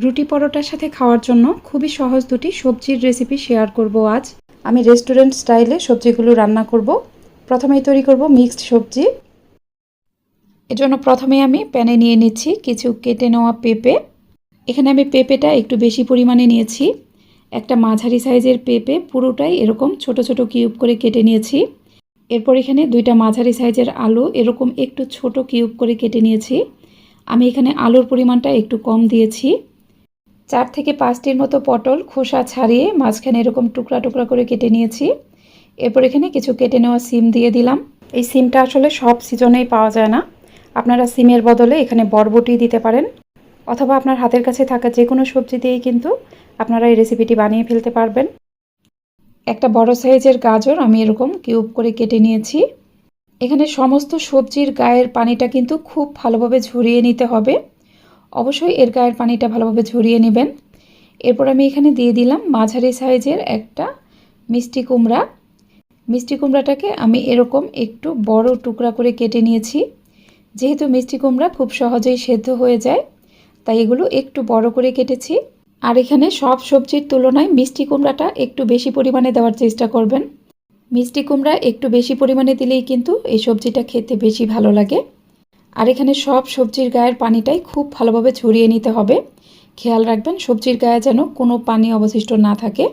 রুটি পরোটার সাথে খাওয়ার জন্য খুবই সহজ দুটি সবজির রেসিপি শেয়ার করব আজ। আমি রেস্টুরেন্ট স্টাইলে সবজিগুলো রান্না করব। প্রথমেই তৈরি করব মিক্সড সবজি। এজন্য প্রথমে আমি প্যানে নিয়ে নিচ্ছি কিছু কেটে নেওয়া পেঁপে। এখানে আমি পেঁপেটা একটু বেশি পরিমাণে নিয়েছি। একটা মাঝারি সাইজের পেঁপে পুরোটাই এরকম ছোট ছোট কিউব করে কেটে নিয়েছি। এরপর এখানে দুইটা মাঝারি সাইজের আলু এরকম একটু ছোট কিউব করে কেটে নিয়েছি। আমি এখানে আলুর পরিমাণটা একটু কম দিয়েছি। চার থেকে পাঁচটির মতো পটল খোসা ছাড়িয়ে মাঝখানে এরকম টুকরা টুকরা করে কেটে নিয়েছি। এরপর এখানে কিছু কেটে নেওয়া সিম দিয়ে দিলাম। এই সিমটা আসলে সব সিজনেই পাওয়া যায় না। আপনারা সিমের বদলে এখানে বরবটি দিতে পারেন অথবা আপনার হাতের কাছে থাকা যে কোনো সবজি দিয়েই কিন্তু আপনারা এই রেসিপিটি বানিয়ে ফেলতে পারবেন। একটা বড় সাইজের গাজর আমি এরকম কিউব করে কেটে নিয়েছি। এখানে সমস্ত সবজির গায়ের পানিটা কিন্তু খুব ভালোভাবে ঝরিয়ে নিতে হবে। অবশ্যই এর গায়ের পানিটা ভালোভাবে ঝরিয়ে নেবেন। এরপর আমি এখানে দিয়ে দিলাম মাঝারি সাইজের একটা মিষ্টি কুমড়া। মিষ্টি কুমড়াটাকে আমি এরকম একটু বড় টুকরা করে কেটে নিয়েছি। যেহেতু মিষ্টি কুমড়া খুব সহজেই সেদ্ধ হয়ে যায়, তাই এগুলো একটু বড় করে কেটেছি। আর এখানে সব সবজির তুলনায় মিষ্টি কুমড়াটা একটু বেশি পরিমাণে দেওয়ার চেষ্টা করবেন। মিষ্টি কুমড়া একটু বেশি পরিমাণে দিলেই কিন্তু এই সবজিটা খেতে বেশি ভালো লাগে। আর এখানে সব সবজির গায়ের পানিটাই খুব ভালোভাবে ছড়িয়ে নিতে হবে। খেয়াল রাখবেন, সবজির গায়ে যেন কোনো পানি অবশিষ্ট না থাকে।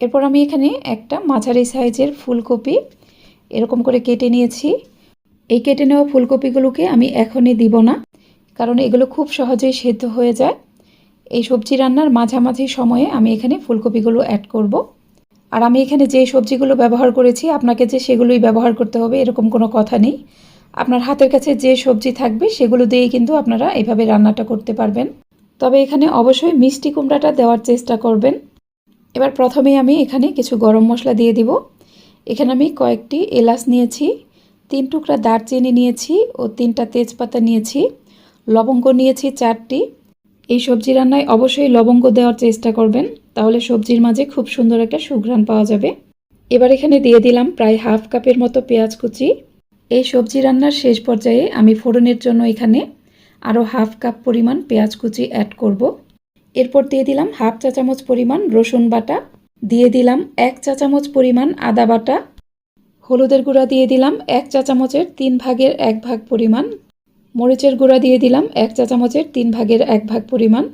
এরপর আমি এখানে একটা মাঝারি সাইজের ফুলকপি এরকম করে কেটে নিয়েছি। এই কেটে নেওয়া ফুলকপিগুলোকে আমি এখনই দিব না, কারণ এগুলো খুব সহজেই সেদ্ধ হয়ে যায়। এই সবজি রান্নার মাঝামাঝি সময়ে আমি এখানে ফুলকপিগুলো অ্যাড করব। আর আমি এখানে যে সবজিগুলো ব্যবহার করেছি, আপনাকে যে সেগুলোই ব্যবহার করতে হবে, এরকম কোনো কথা নেই। আপনার হাতের কাছে যে সবজি থাকবে সেগুলো দিয়েই কিন্তু আপনারা এভাবে রান্নাটা করতে পারবেন। তবে এখানে অবশ্যই মিষ্টি কুমড়াটা দেওয়ার চেষ্টা করবেন। এবার প্রথমেই আমি এখানে কিছু গরম মশলা দিয়ে দিব। এখানে আমি কয়েকটি এলাচ নিয়েছি, তিন টুকরা দারচিনি নিয়েছি ও তিনটা তেজপাতা নিয়েছি, লবঙ্গ নিয়েছি চারটি। এই সবজি রান্নায় অবশ্যই লবঙ্গ দেওয়ার চেষ্টা করবেন, তাহলে সবজির মাঝে খুব সুন্দর একটা সুঘ্রাণ পাওয়া যাবে। এবার এখানে দিয়ে দিলাম প্রায় হাফ কাপের মতো পেঁয়াজ কুচি। এই সবজি রান্নার শেষ পর্যায়ে আমি ফোড়নের জন্য এখানে আরও হাফ কাপ পরিমাণ পেঁয়াজ কুচি অ্যাড করব। এরপর দিয়ে দিলাম হাফ চা চামচ পরিমাণ রসুন বাটা। দিয়ে দিলাম এক চা চামচ পরিমাণ আদা বাটা। হলুদের গুঁড়া দিয়ে দিলাম এক চা চামচের তিন ভাগের এক ভাগ পরিমাণ। মরিচের গুঁড়া দিয়ে দিলাম এক চা চামচের তিন ভাগের এক ভাগ পরিমাণ।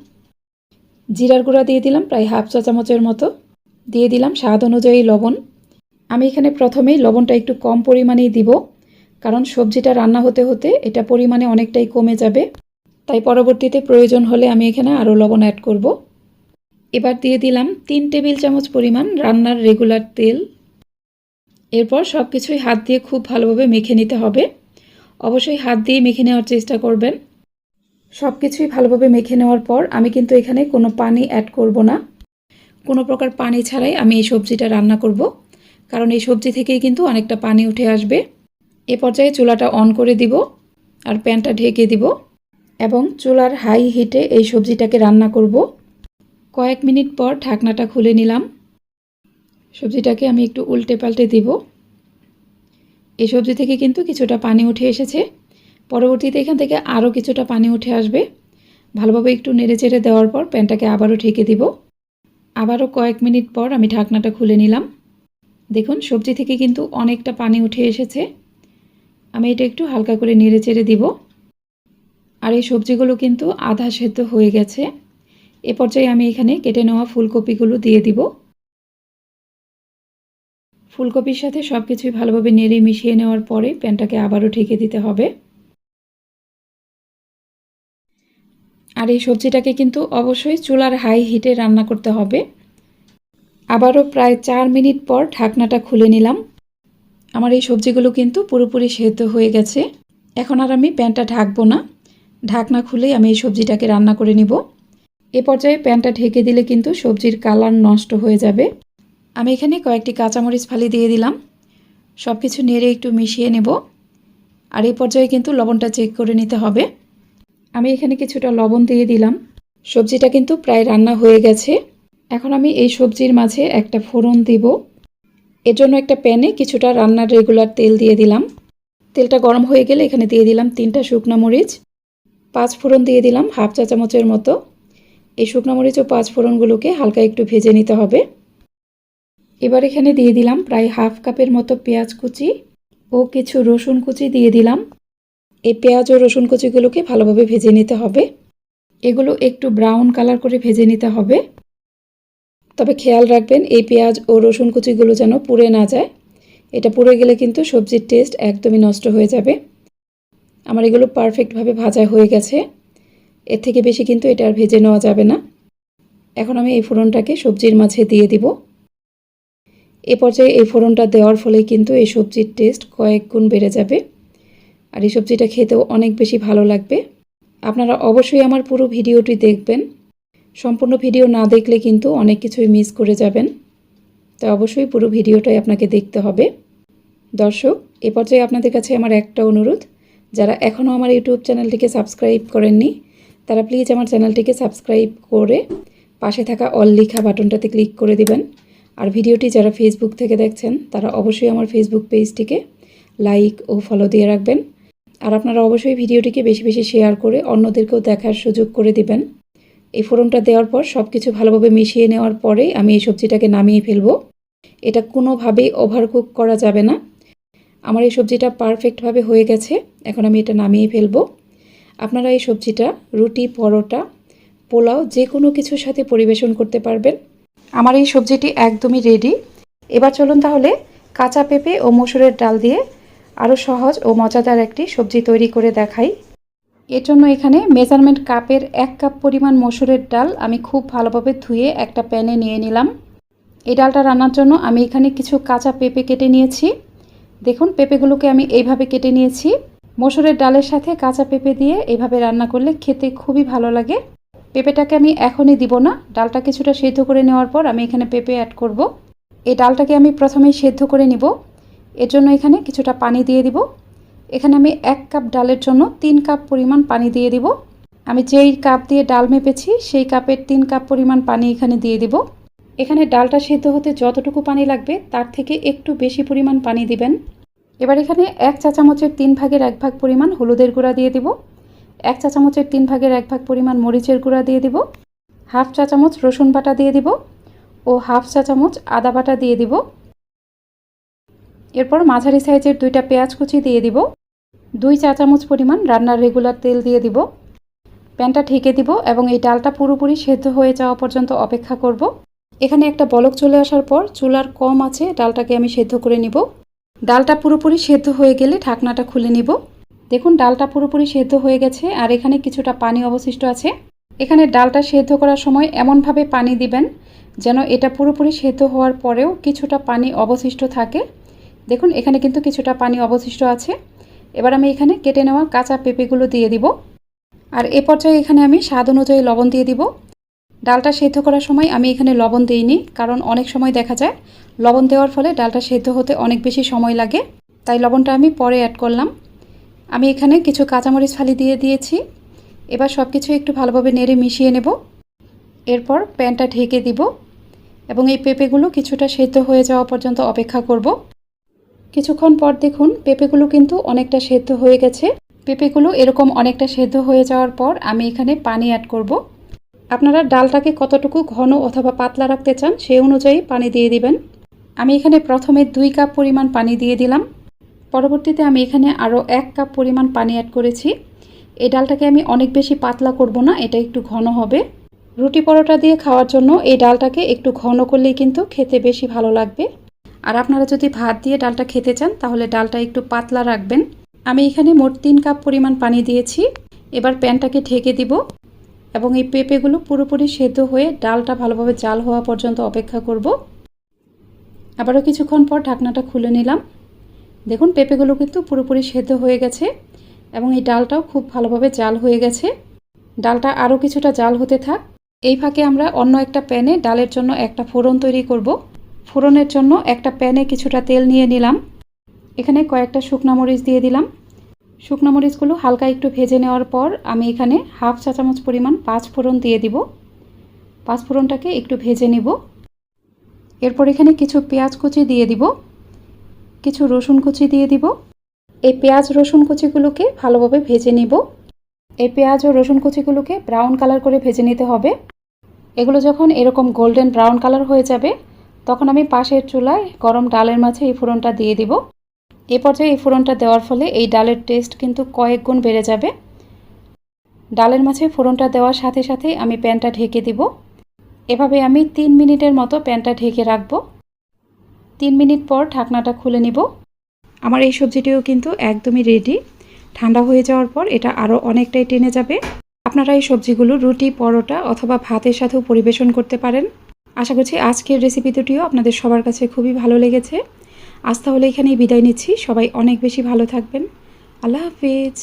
জিরার গুঁড়া দিয়ে দিলাম প্রায় হাফ চা চামচের মতো। দিয়ে দিলাম স্বাদ অনুযায়ী লবণ। আমি এখানে প্রথমেই লবণটা একটু কম পরিমাণেই দিব। কারণ সবজিটা রান্না হতে হতে এটা পরিমাণে অনেকটাই কমে যাবে। তাই পরবর্তীতে প্রয়োজন হলে আমি এখানে আরও লবণ অ্যাড করব। এবার দিয়ে দিলাম তিন টেবিল চামচ পরিমাণ রান্নার রেগুলার তেল। এরপর সব কিছুই হাত দিয়ে খুব ভালোভাবে মেখে নিতে হবে। অবশ্যই হাত দিয়ে মেখে নেওয়ার চেষ্টা করবেন। সব কিছুই ভালোভাবে মেখে নেওয়ার পর আমি কিন্তু এখানে কোনো পানি অ্যাড করব না। কোনো প্রকার পানি ছাড়াই আমি এই সবজিটা রান্না করব। কারণ এই সবজি থেকেই কিন্তু অনেকটা পানি উঠে আসবে। এ পর্যায়ে চুলাটা অন করে দিব আর প্যানটা ঢেকে দিব এবং চুলার হাই হিটে এই সবজিটাকে রান্না করব। কয়েক মিনিট পর ঢাকনাটা খুলে নিলাম। সবজিটাকে আমি একটু উল্টে পাল্টে দিব। এই সবজি থেকে কিন্তু কিছুটা পানি উঠে এসেছে। পরবর্তীতে এখান থেকে আরও কিছুটা পানি উঠে আসবে। ভালোভাবে একটু নেড়ে চেড়ে দেওয়ার পর প্যানটাকে আবারও ঢেকে দিব। আবারও কয়েক মিনিট পর আমি ঢাকনাটা খুলে নিলাম। দেখুন, সবজি থেকে কিন্তু অনেকটা পানি উঠে এসেছে। আমি এটা একটু হালকা করে নেড়ে চেড়ে দিব। আর এই সবজিগুলো কিন্তু আধা সেদ্ধ হয়ে গেছে। এ পর্যায়ে আমি এখানে কেটে নেওয়া ফুলকপিগুলো দিয়ে দিব। ফুলকপির সাথে সব কিছুই ভালোভাবে নেড়ে মিশিয়ে নেওয়ার পরে প্যানটাকে আবারও ঢেকে দিতে হবে। আর এই সবজিটাকে কিন্তু অবশ্যই চুলার হাই হিটে রান্না করতে হবে। আবারও প্রায় চার মিনিট পর ঢাকনাটা খুলে নিলাম। আমার এই সবজিগুলো কিন্তু পুরোপুরি সেদ্ধ হয়ে গেছে। এখন আর আমি প্যানটা ঢাকবো না। ঢাকনা খুলেই আমি এই সবজিটাকে রান্না করে নিব। এ পর্যায়ে প্যানটা ঢেকে দিলে কিন্তু সবজির কালার নষ্ট হয়ে যাবে। আমি এখানে কয়েকটি কাঁচামরিচ ফালি দিয়ে দিলাম। সব কিছু নেড়ে একটু মিশিয়ে নেব। আর এই পর্যায়ে কিন্তু লবণটা চেক করে নিতে হবে। আমি এখানে কিছুটা লবণ দিয়ে দিলাম। সবজিটা কিন্তু প্রায় রান্না হয়ে গেছে। এখন আমি এই সবজির মাঝে একটা ফোড়ন দিব। এর জন্য একটা প্যানে কিছুটা রান্নার রেগুলার তেল দিয়ে দিলাম। তেলটা গরম হয়ে গেলে এখানে দিয়ে দিলাম তিনটা শুকনো মরিচ, পাঁচ ফোড়ন দিয়ে দিলাম হাফ চা চামচের মতো। এই শুকনো মরিচ ও পাঁচ ফোড়নগুলোকে হালকা একটু ভেজে নিতে হবে। এবার এখানে দিয়ে দিলাম প্রায় হাফ কাপের মতো পেঁয়াজ কুচি ও কিছু রসুন কুচি দিয়ে দিলাম। এই পেঁয়াজ ও রসুন কুচিগুলোকে ভালোভাবে ভেজে নিতে হবে। এগুলো একটু ব্রাউন কালার করে ভেজে নিতে হবে। তবে খেয়াল রাখবেন, এই পেঁয়াজ ও রসুন কুচিগুলো যেন পুড়ে না যায়। এটা পুড়ে গেলে কিন্তু সবজির টেস্ট একদমই নষ্ট হয়ে যাবে। আমার এগুলো পারফেক্টভাবে ভাজা হয়ে গেছে। এর থেকে বেশি কিন্তু এটা আর ভেজে নেওয়া যাবে না। এখন আমি এই ফোড়নটাকে সবজির মাঝে দিয়ে দিব। এ পর্যায়ে এই ফোড়নটা দেওয়ার ফলে কিন্তু এই সবজির টেস্ট কয়েক গুণ বেড়ে যাবে। আর এই সবজিটা খেতেও অনেক বেশি ভালো লাগবে। আপনারা অবশ্যই আমার পুরো ভিডিওটি দেখবেন। সম্পূর্ণ ভিডিও না দেখলে কিন্তু অনেক কিছুই মিস করে যাবেন। তাই অবশ্যই পুরো ভিডিওটাই আপনাকে দেখতে হবে। দর্শক, এ পর্যায়ে আপনাদের কাছে আমার একটা অনুরোধ। যারা এখনও আমার ইউটিউব চ্যানেলটিকে সাবস্ক্রাইব করেননি, তারা প্লিজ আমার চ্যানেলটিকে সাবস্ক্রাইব করে পাশে থাকা অল লিখা বাটনটাতে ক্লিক করে দিবেন। আর ভিডিওটি যারা ফেসবুক থেকে দেখছেন, তারা অবশ্যই আমার ফেসবুক পেজটিকে লাইক ও ফলো দিয়ে রাখবেন। আর আপনারা অবশ্যই ভিডিওটিকে বেশি বেশি শেয়ার করে অন্যদেরকেও দেখার সুযোগ করে দিবেন। এই ফোড়নটা দেওয়ার পর সব কিছু ভালোভাবে মিশিয়ে নেওয়ার পরে আমি এই সবজিটাকে নামিয়ে ফেলব। এটা কোনোভাবেই ওভারকুক করা যাবে না। আমার এই সবজিটা পারফেক্টভাবে হয়ে গেছে। এখন আমি এটা নামিয়ে ফেলব। আপনারা এই সবজিটা, রুটি, পরোটা, পোলাও যে কোনো কিছুর সাথে পরিবেশন করতে পারবেন। আমার এই সবজিটি একদমই রেডি এবার চলুন তাহলে কাঁচা পেঁপে ও মসুরের ডাল দিয়ে আরও সহজ ও মজাদার একটি সবজি তৈরি করে দেখাই। জন্য এখানে মেজারমেন্ট কাপের এক কাপ পরিমাণ মসুরের ডাল আমি খুব ভালোভাবে ধুয়ে একটা প্যানে নিয়ে নিলাম। এই ডালটা রান্নার জন্য আমি এখানে কিছু কাঁচা পেঁপে কেটে নিয়েছি। দেখুন, পেঁপেগুলোকে আমি এইভাবে কেটে নিয়েছি। মসুরের ডালের সাথে কাঁচা পেঁপে দিয়ে এইভাবে রান্না করলে খেতে খুবই ভালো লাগে। পেঁপেটাকে আমি এখনই দিব না। ডালটা কিছুটা সেদ্ধ করে নেওয়ার পর আমি এখানে পেঁপে অ্যাড করব। এই ডালটাকে আমি প্রথমেই সেদ্ধ করে নিব। এর জন্য এখানে কিছুটা পানি দিয়ে দিব। এখানে আমি এক কাপ ডালের জন্য তিন কাপ পরিমাণ পানি দিয়ে দিব। আমি যেই কাপ দিয়ে ডাল মেপেছি, সেই কাপের তিন কাপ পরিমাণ পানি এখানে দিয়ে দিব। এখানে ডালটা সেদ্ধ হতে যতটুকু পানি লাগবে, তার থেকে একটু বেশি পরিমাণ পানি দিবেন। এবার এখানে এক চা চামচের তিন ভাগের এক ভাগ পরিমাণ হলুদের গুঁড়া দিয়ে দিব। এক চা চামচের তিন ভাগের এক ভাগ পরিমাণ মরিচের গুঁড়া দিয়ে দিব। হাফ চা চামচ রসুন বাটা দিয়ে দিব ও হাফ চা চামচ আদা বাটা দিয়ে দিব। এরপর মাঝারি সাইজের দুইটা পেঁয়াজ কুচি দিয়ে দিব। দুই চা চামচ পরিমাণ রান্নার রেগুলার তেল দিয়ে দিব। প্যানটা ঢেকে দিব এবং এই ডালটা পুরোপুরি সেদ্ধ হয়ে যাওয়া পর্যন্ত অপেক্ষা করব। এখানে একটা বলক চলে আসার পর চুলার কম আছে, ডালটাকে আমি সেদ্ধ করে নিব। ডালটা পুরোপুরি সেদ্ধ হয়ে গেলে ঢাকনাটা খুলে নিব। দেখুন, ডালটা পুরোপুরি সেদ্ধ হয়ে গেছে আর এখানে কিছুটা পানি অবশিষ্ট আছে। এখানে ডালটা সেদ্ধ করার সময় এমনভাবে পানি দিবেন যেন এটা পুরোপুরি সেদ্ধ হওয়ার পরেও কিছুটা পানি অবশিষ্ট থাকে। দেখুন, এখানে কিন্তু কিছুটা পানি অবশিষ্ট আছে। এবার আমি এখানে কেটে নেওয়া কাঁচা পেঁপেগুলো দিয়ে দিব। আর এ পর্যায়ে এখানে আমি স্বাদ অনুযায়ী লবণ দিয়ে দিব। ডালটা সেদ্ধ করার সময় আমি এখানে লবণ দিইনি, কারণ অনেক সময় দেখা যায় লবণ দেওয়ার ফলে ডালটা সেদ্ধ হতে অনেক বেশি সময় লাগে, তাই লবণটা আমি পরে অ্যাড করলাম। আমি এখানে কিছু কাঁচামরিচ ফালি দিয়ে দিয়েছি। এবার সব কিছু একটু ভালোভাবে নেড়ে মিশিয়ে নেব। এরপর প্যানটা ঢেকে দিব এবং এই পেঁপেগুলো কিছুটা সেদ্ধ হয়ে যাওয়া পর্যন্ত অপেক্ষা করব। কিছুক্ষণ পর দেখুন, পেঁপেগুলো কিন্তু অনেকটা সেদ্ধ হয়ে গেছে। পেঁপেগুলো এরকম অনেকটা সেদ্ধ হয়ে যাওয়ার পর আমি এখানে পানি অ্যাড করব। আপনারা ডালটাকে কতটুকু ঘন অথবা পাতলা রাখতে চান সেই অনুযায়ী পানি দিয়ে দিবেন। আমি এখানে প্রথমে দুই কাপ পরিমাণ পানি দিয়ে দিলাম। পরবর্তীতে আমি এখানে আরও এক কাপ পরিমাণ পানি অ্যাড করেছি। এই ডালটাকে আমি অনেক বেশি পাতলা করব না, এটা একটু ঘন হবে। রুটি পরোটা দিয়ে খাওয়ার জন্য এই ডালটাকে একটু ঘন করলেই কিন্তু খেতে বেশি ভালো লাগবে। আর আপনারা যদি ভাত দিয়ে ডালটা খেতে চান, তাহলে ডালটা একটু পাতলা রাখবেন। আমি এখানে মোট তিন কাপ পরিমাণ পানি দিয়েছি। এবার প্যানটাকে ঢেকে দিব এবং এই পেঁপেগুলো পুরোপুরি সেদ্ধ হয়ে ডালটা ভালোভাবে জাল হওয়া পর্যন্ত অপেক্ষা করব। আবারও কিছুক্ষণ পর ঢাকনাটা খুলে নিলাম। দেখুন, পেঁপেগুলো কিন্তু পুরোপুরি সেদ্ধ হয়ে গেছে এবং এই ডালটাও খুব ভালোভাবে জাল হয়ে গেছে। ডালটা আরও কিছুটা জাল হতে থাক। এই ফাঁকে আমরা অন্য একটা প্যানে ডালের জন্য একটা ফোড়ন তৈরি করব। ফোড়নের জন্য একটা প্যানে কিছুটা তেল নিয়ে নিলাম। এখানে কয়েকটা শুকনা মরিচ দিয়ে দিলাম। শুকনো মরিচগুলো হালকা একটু ভেজে নেওয়ার পর আমি এখানে হাফ চা চামচ পরিমাণ পাঁচ ফোড়ন দিয়ে দিব। পাঁচ ফোড়নটাকে একটু ভেজে নেব। এরপর এখানে কিছু পেঁয়াজ কুচি দিয়ে দিব। কিছু রসুন কুচি দিয়ে দিব। এই পেঁয়াজ রসুন কুচিগুলোকে ভালোভাবে ভেজে নিব। এই পেঁয়াজ ও রসুন কুচিগুলোকে ব্রাউন কালার করে ভেজে নিতে হবে। এগুলো যখন এরকম গোল্ডেন ব্রাউন কালার হয়ে যাবে তখন আমি পাশের চুলায় গরম ডালের মাঝে এই ফোড়নটা দিয়ে দিব। এ পর্যায়ে এই ফোড়নটা দেওয়ার ফলে এই ডালের টেস্ট কিন্তু কয়েক গুণ বেড়ে যাবে। ডালের মাঝে ফোড়নটা দেওয়ার সাথে সাথেই আমি প্যানটা ঢেকে দিব। এভাবে আমি তিন মিনিটের মতো প্যানটা ঢেকে রাখব। তিন মিনিট পর ঢাকনাটা খুলে নিব। আমার এই সবজিটিও কিন্তু একদমই রেডি ঠান্ডা হয়ে যাওয়ার পর এটা আরও অনেকটাই টেনে যাবে। আপনারা এই সবজিগুলো রুটি, পরোটা অথবা ভাতের সাথেও পরিবেশন করতে পারেন। আশা করছি আজকের রেসিপি দুটিও আপনাদের সবার কাছে খুবই ভালো লেগেছে। আজ তাহলে এখানেই বিদায় নিচ্ছি। সবাই অনেক বেশি ভালো থাকবেন। আল্লাহ হাফিজ।